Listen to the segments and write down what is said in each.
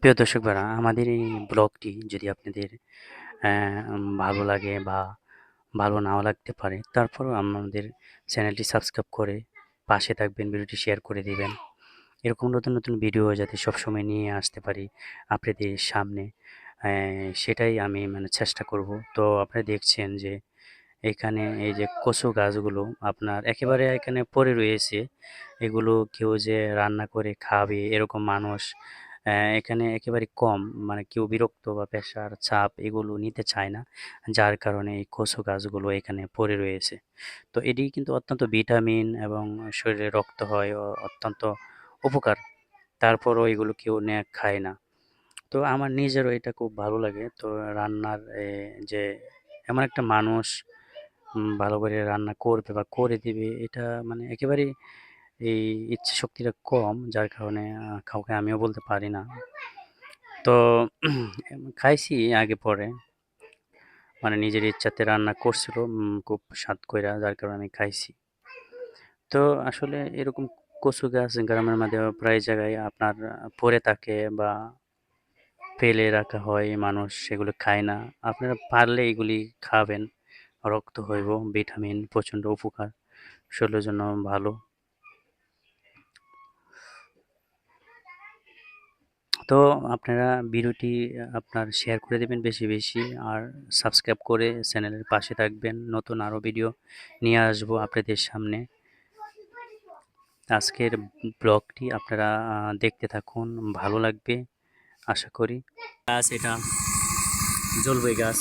প্রিয় দর্শক ভাইরা, আমাদের এই ব্লগটি যদি আপনাদের ভালো লাগে বা ভালো নাও লাগতে পারে, তারপরেও আমাদের চ্যানেলটি সাবস্ক্রাইব করে পাশে থাকবেন, ভিডিওটি শেয়ার করে দিবেন। এরকম নতুন নতুন ভিডিও যাতে সবসময় নিয়ে আসতে পারি আপনাদের সামনে সেটাই আমি মানে চেষ্টা করব। তো আপনারা দেখছেন যে এখানে এই যে কচু গাছগুলো আপনার একেবারে এখানে পড়ে রয়েছে, এগুলো কেউ যে রান্না করে খাবে, এরকম মানুষ এখানে একেবারে কম। মানে কেউ বিরক্ত বা প্রেশার চাপ এগুলো নিতে চায় না, যার কারণে এই কচু গাছগুলো এখানে পড়ে রয়েছে। তো এটি কিন্তু অত্যন্ত ভিটামিন এবং শরীরে রক্ত হয় অত্যন্ত উপকার। তারপরও এগুলো কেউ নেয় খায় না। তো আমার নিজেরও এটা খুব ভালো লাগে। তো রান্নার যে, এমন একটা মানুষ ভালো করে রান্না করবে বা করে দিবে, এটা মানে একেবারেই এই ইচ্ছে শক্তিটা কম, যার কারণে কাউকে আমিও বলতে পারি না। তো খাইছি আগে পরে। মানে নিজের ইচ্ছাতে রান্না করছিল খুব স্বাদ কইরা, যার কারণে আমি খাইছি। তো আসলে এরকম কচু গাছ গ্রামের মধ্যে প্রায় জায়গায় আপনার পড়ে থাকে বা ফেলে রাখা হয়, মানুষ সেগুলো খায় না। আপনারা পারলে এগুলি খাবেন। রক্ত হইব, ভিটামিন প্রচণ্ড উপকার। শরীরের জন্য ভালো। তো আপনারা ভিডিওটি আপনার শেয়ার করে দেবেন বেশি বেশি। আর সাবস্ক্রাইব করে চ্যানেলের পাশে থাকবেন। নতুন আরও ভিডিও নিয়ে আসব আপনাদের সামনে। আজকের ব্লগটি আপনারা দেখতে থাকুন। ভালো লাগবে, আশা করি। গাছ এটা জলবই গাছ।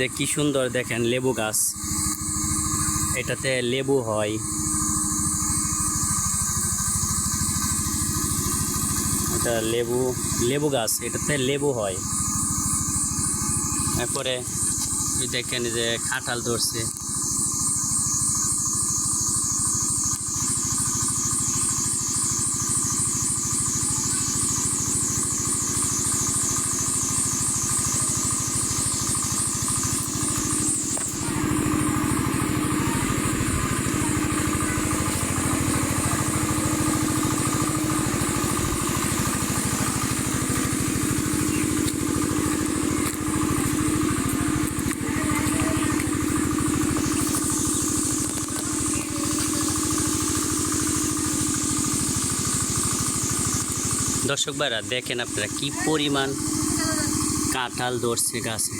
যে কি সুন্দর দেখেন লেবু গাছ। এটাতে লেবু হয়। এটা লেবু লেবু গাছ এটাতে লেবু হয়। এরপরে দেখেন যে কাঁঠাল ধরছে। দর্শক ভাইরা দেখেন আপনারা কি পরিমাণ কাঁঠাল ধরছে গাছে।